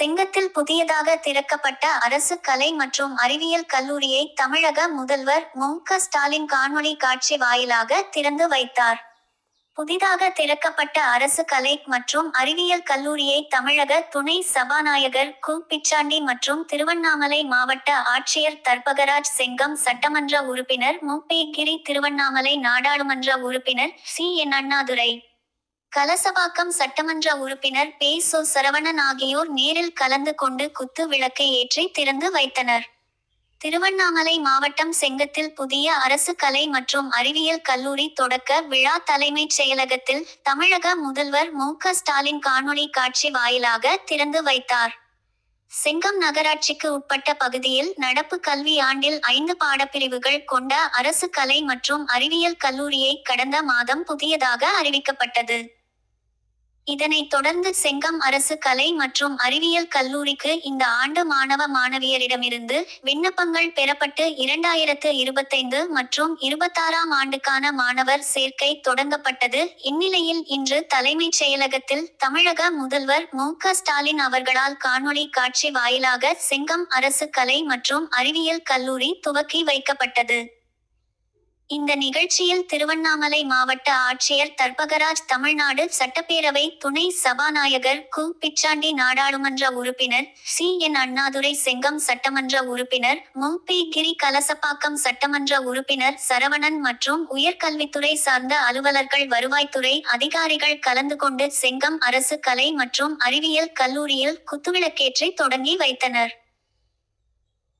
செங்கத்தில் புதியதாக திறக்கப்பட்ட அரசு கலை மற்றும் அறிவியல் கல்லூரியை தமிழக முதல்வர் மு க ஸ்டாலின் காணொளி காட்சி வாயிலாக திறந்து வைத்தார். புதிதாக திறக்கப்பட்ட அரசு கலை மற்றும் அறிவியல் கல்லூரியை தமிழக துணை சபாநாயகர் கு. பிச்சாண்டி மற்றும் திருவண்ணாமலை மாவட்ட ஆட்சியர் தர்பகராஜ் செங்கம் சட்டமன்ற உறுப்பினர் மு. பி. கிரி திருவண்ணாமலை நாடாளுமன்ற உறுப்பினர் சி. என். அண்ணாதுரை. கலசபாக்கம் சட்டமன்ற உறுப்பினர் பே சு. சரவணன் ஆகியோர் நேரில் கலந்து கொண்டு குத்து விளக்கை ஏற்றி திறந்து வைத்தனர். திருவண்ணாமலை மாவட்டம் செங்கத்தில் புதிய அரசு கலை மற்றும் அறிவியல் கல்லூரி தொடக்க விழா தலைமைச் செயலகத்தில் தமிழக முதல்வர் மு. க. ஸ்டாலின் காணொளி காட்சி வாயிலாக திறந்து வைத்தார். செங்கம் நகராட்சிக்கு உட்பட்ட பகுதியில் நடப்பு கல்வி ஆண்டில் ஐந்து பாடப்பிரிவுகள் கொண்ட அரசு கலை மற்றும் அறிவியல் கல்லூரியை கடந்த மாதம் புதியதாக அறிவிக்கப்பட்டது. இதனைத் தொடர்ந்து செங்கம் அரசு கலை மற்றும் அறிவியல் கல்லூரிக்கு இந்த ஆண்டு மாணவ மாணவியரிடமிருந்து விண்ணப்பங்கள் பெறப்பட்டு இரண்டாயிரத்து இருபத்தைந்து மற்றும் இருபத்தாறாம் ஆண்டுக்கான மாணவர் சேர்க்கை தொடங்கப்பட்டது. இந்நிலையில் இன்று தலைமைச் செயலகத்தில் தமிழக முதல்வர் மு க ஸ்டாலின் அவர்களால் காணொளி காட்சி வாயிலாக செங்கம் அரசு கலை மற்றும் அறிவியல் கல்லூரி துவக்கி வைக்கப்பட்டது. இந்த நிகழ்ச்சியில் திருவண்ணாமலை மாவட்ட ஆட்சியர் தர்பகராஜ் தமிழ்நாடு சட்டப்பேரவை துணை சபாநாயகர் கு. பிச்சாண்டி நாடாளுமன்ற உறுப்பினர் சி. என். அண்ணாதுரை செங்கம் சட்டமன்ற உறுப்பினர் மு. பி. கிரி கலசப்பாக்கம் சட்டமன்ற உறுப்பினர் சரவணன் மற்றும் உயர்கல்வித்துறை சார்ந்த அலுவலர்கள் வருவாய்த்துறை அதிகாரிகள் கலந்து கொண்டு செங்கம் அரசு கலை மற்றும் அறிவியல் கல்லூரியில் குத்துவிளக்கேற்றை தொடங்கி வைத்தனர்.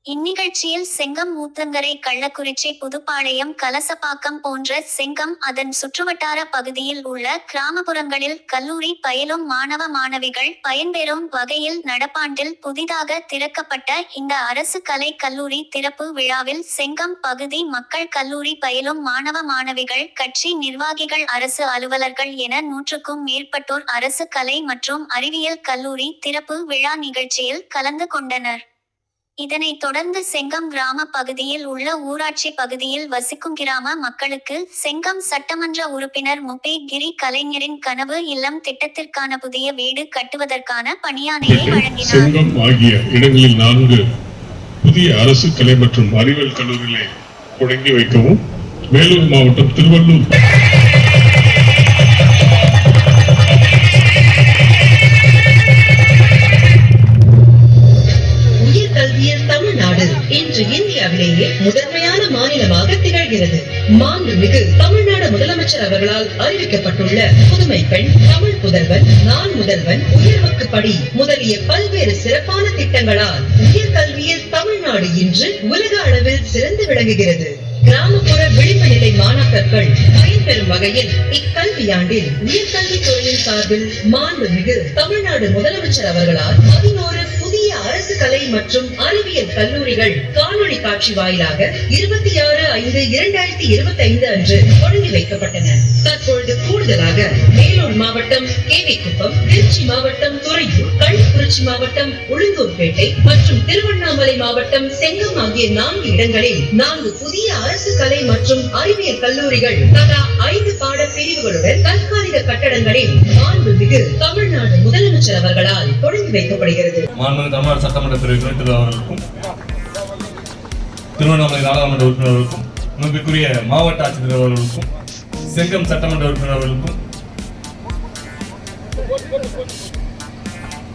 இந்நிகழ்ச்சியில் செங்கம் ஊத்தங்கரை கள்ளக்குறிச்சி புதுப்பாளையம் கலசப்பாக்கம் போன்ற செங்கம் அதன் சுற்றுவட்டார பகுதியில் உள்ள கிராமப்புறங்களில் கல்லூரி பயிலும் மாணவ மாணவிகள் பயன்பெறும் வகையில் நடப்பாண்டில் புதிதாக திறக்கப்பட்ட இந்த அரசு கலை கல்லூரி திறப்பு விழாவில் செங்கம் பகுதி மக்கள் கல்லூரி பயிலும் மாணவ மாணவிகள் கட்சி நிர்வாகிகள் அரசு அலுவலர்கள் என நூற்றுக்கும் மேற்பட்டோர் அரசு கலை மற்றும் அறிவியல் கல்லூரி திறப்பு விழா நிகழ்ச்சியில் கலந்து கொண்டனர். இதனைத் தொடர்ந்து செங்கம் கிராம பகுதியில் உள்ள ஊராட்சி பகுதியில் வசிக்கும் கிராம மக்களுக்கு செங்கம் சட்டமன்ற உறுப்பினர் முபே கிரி கலைஞரின் கனவு இல்லம் திட்டத்திற்கான புதிய வீடு கட்டுவதற்கான பணியாணையை வழங்கினார். செங்கம் ஆகிய இடங்களில் நான்கு புதிய அரசு கலை மற்றும் அறிவியல் கல்லூரிகளை தொடங்கி வைக்கவும். வேலூர் மாவட்டம் திருவள்ளூர். முதன்மையான மாநிலமாக திகழ்கிறது. மாண்புமிகு தமிழ்நாடு முதலமைச்சர் அவர்களால் அறிவிக்கப்பட்டுள்ள புதுமை பெண் தமிழ் புதல்வன் நான் முதல்வன் உயர்வுக்கு படி முதலிய பல்வேறு சிறப்பான திட்டங்களால் உயர்கல்வியில் தமிழ்நாடு இன்று உலக அளவில் சிறந்து விளங்குகிறது. கிராமப்புற விளிம்பு நிலை மாணாக்கர்கள் பயன்பெறும் வகையில் இக்கல்வியாண்டில் உயர்கல்வித்துறையின் சார்பில் மாண்புமிகு தமிழ்நாடு முதலமைச்சர் அவர்களால் பதினோரு கலை மற்றும் அறிவியல் கல்லூரிகள் காணொளி காட்சி வாயிலாக இருபத்தி ஆறு ஐந்து இரண்டாயிரத்தி இருபத்தி ஐந்து அன்று தொடங்கி வைக்கப்பட்டன. தற்பொழுது கூடுதலாக வேலூர் மாவட்டம் கேவிக்குப்பம் திருச்சி மாவட்டம் துறையூர் கள்ளக்குறிச்சி மாவட்டம் உளுந்தூர்பேட்டை மற்றும் திருவண்ணாமலை மாவட்டம் செங்கம் ஆகிய நான்கு இடங்களில் நான்கு புதிய அரசு கலை மற்றும் அறிவியல் கல்லூரிகள் தலா ஐந்து பாட பிரிவுகளுடன் தற்காலிக கட்டடங்களில் மாண்புமிகு தமிழ்நாடு முதலமைச்சர் அவர்களால் தொடங்கி வைக்கப்படுகிறது. மாண்புமிகு தமிழ்நாடு சட்டமன்ற பிரிவு துணைத் தலைவர் அவர்களுக்கும் திருவண்ணாமலை நாடாளுமன்ற உறுப்பினர்களுக்கும் மதிப்பிற்குரிய மாவட்ட ஆட்சித்தலைவர் அவர்களுக்கும் செங்கம் சட்டமன்ற உறுப்பினர் அவர்களுக்கும்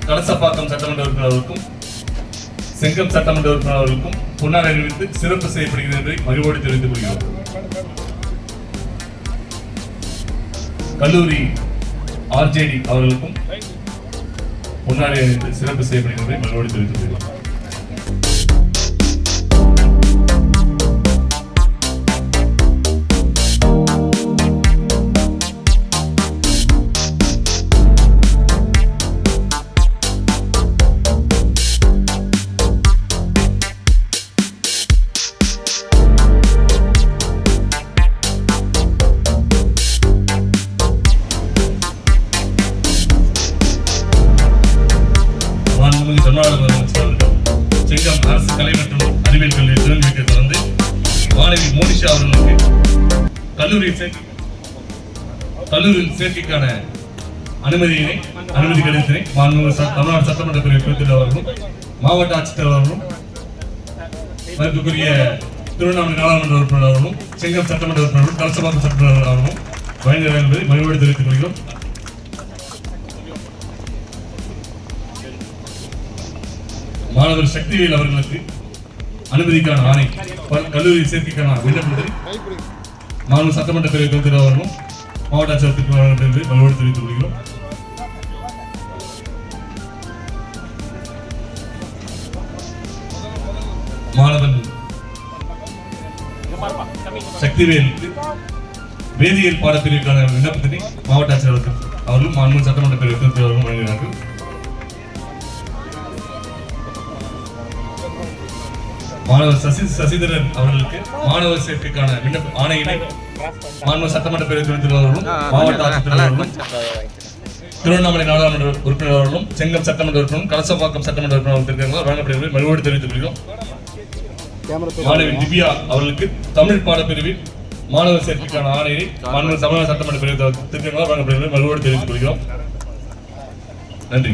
கலசப்பாக்கம் சட்டமன்ற உறுப்பினர் அவர்களுக்கும் செங்கம் சட்டமன்ற உறுப்பினர் அவர்களுக்கும் பொன்னாடை அறிவித்து சிறப்பு செய்யப்படுகிறது என்பதை மகிழ்வோடு தெரிவித்துக் கொள்கிறோம். கல்லூரி ஆர்ஜேடி அவர்களுக்கும் முன்னாடி சிறப்பு செய்யப்படுகிறது. மறுபடியும் தெரிவித்துக் கொள்ளலாம் மாண்புமிகு அவர்கள் செங்கம் அரசு கலை மற்றும் அறிவியல் கல்லூரி திறந்து தொடர்ந்து மாணவி மோனிஷா அவர்களுக்கு கல்லூரி கல்லூரியில் சேர்க்கைக்கான அனுமதியினை அனுமதி கடிதத்தினை மாண்புமிகு தமிழ்நாடு சட்டமன்ற பிரிவு குறிப்பிட்ட அவர்களும் மாவட்ட ஆட்சித்தலைவர் அவர்களும் மதிப்புக்குரிய திருவண்ணாமலை நாடாளுமன்ற உறுப்பினர் அவர்களும் செங்கம் சட்டமன்ற உறுப்பினர்களும் கலசபாக்கம் சட்டமன்ற அவர்களும் வழங்குகிறார் என்பதை மகிழ்வோடு தெரிவித்துக் கொள்கிறோம். மாணவர் சக்திவேல் அவர்களுக்கு அனுமதிக்கான ஆணை. கல்லூரி சேர்க்கைக்கான விண்ணப்பத்தை மாநில சட்டமன்ற பிரிவு தொகுதி அவர்களும் மாவட்ட ஆட்சியர் என்று மகிழ்வோடு தெரிவித்துக் கொள்கிறோம். மாணவன் சக்திவேல் வேதியியல் பாடப்பிரிவுக்கான விண்ணப்பத்தினை மாவட்ட ஆட்சியர் அவர்களும் மாண்பு சட்டமன்ற பிரிவு தொகுதி அவர்களும் வழங்கினார்கள் மாணவர் சசி சசிதரன் அவர்களுக்கு மாணவர் சேர்க்கைக்கான விண்ணப்ப ஆணையினை மாண்பு சட்டமன்ற பிரிவு தொகுதி அவர்களும் மாவட்ட ஆட்சித்தலைவர் அவர்களும் திருவண்ணாமலை நாடாளுமன்ற உறுப்பினர் அவர்களும் செங்கம் சட்டமன்ற உறுப்பினரும் கலசப்பாக்கம் சட்டமன்ற உறுப்பினர் அவர்களுக்கு வழங்கப்படுகிறது மறுபடி தெரிவித்துக் கொள்கிறோம். மாணவி திவ்யா அவர்களுக்கு தமிழ் பாடப்பிரிவில் மாணவர் சேர்க்கைக்கான ஆணையை மாணவர் தமிழக சட்டமன்ற பிரிவு திருத்தங்களால் வழங்கப்படுகிறது மறுபடி தெரிவித்துக் கொள்கிறோம். நன்றி.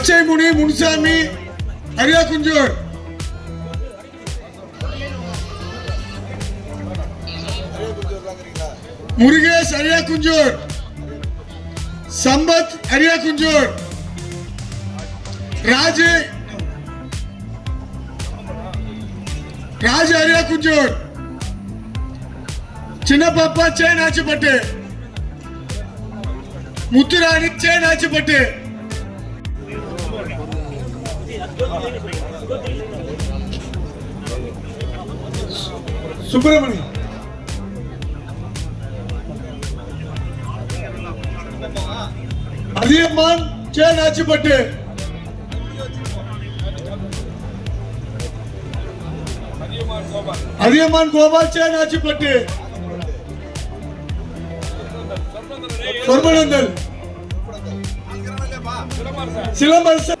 பச்சைமுனி முனுசாமி அரியாக்குஞ்சூர் முருகேஷ் அரியாக்குஞ்சூர் சம்பத் அரியாக்குஞ்சூர் ராஜு ராஜு அரியாக்குஞ்சூர் சின்ன பாப்பா சேன் ஆச்சுப்பட்டு முத்துராணி சேன் ஆச்சுப்பட்டு சுப்பிரமணி. அதியமான் சேன் ஆச்சுப்பட்டு. அதியமான் கோபால் சேன் ஆச்சுப்பட்டு. சொர்மநந்தல் சிலம்பரசன்.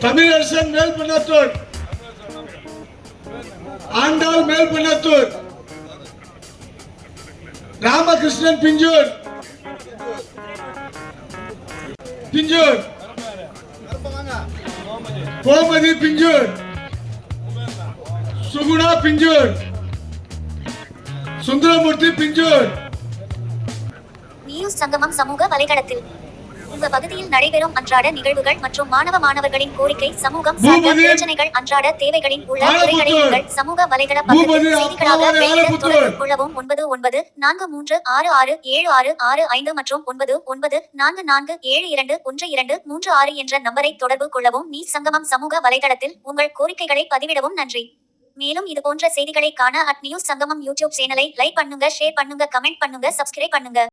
தமிழரசன் மேல்பண்ணத்தூர். ஆண்டாள் மேல்பண்ணத்தூர். ராமகிருஷ்ணன் பிஞ்சூர். பிஞ்சூர். கோமதி பிஞ்சூர். சுகுணா பிஞ்சூர். சுந்தரமூர்த்தி பிஞ்சூர். நியூஸ் சங்கமம் சமூக வலைதளத்தில். உங்க பகுதியில் நடைபெறும் அன்றாட நிகழ்வுகள் மற்றும் மாணவ மாணவர்களின் கோரிக்கை சமூகம் சார்ந்த. பிரச்சனைகள் அன்றாட தேவைகளின் உள்ள உங்கள் சமூக வலைதள பக்கத்தில் செய்திகளாக வெளியிட. தொடர்பு கொள்ளவும் ஒன்பது ஒன்பது நான்கு மூன்று ஆறு ஆறு ஏழு ஆறு ஆறு ஐந்து மற்றும் ஒன்பது ஒன்பது நான்கு நான்கு ஏழு இரண்டு ஒன்று இரண்டு மூன்று ஆறு என்ற நம்பரை தொடர்பு கொள்ளவும் நீ சங்கமம் சமூக வலைதளத்தில் உங்கள் கோரிக்கைகளை பதிவிடவும் நன்றி மேலும் இது போன்ற செய்திகளை காண அட் நியூஸ் சங்கமம் யூடியூப் சேனலை லைக் பண்ணுங்க ஷேர் பண்ணுங்க கமெண்ட் பண்ணுங்க சப்ஸ்கிரைப் பண்ணுங்க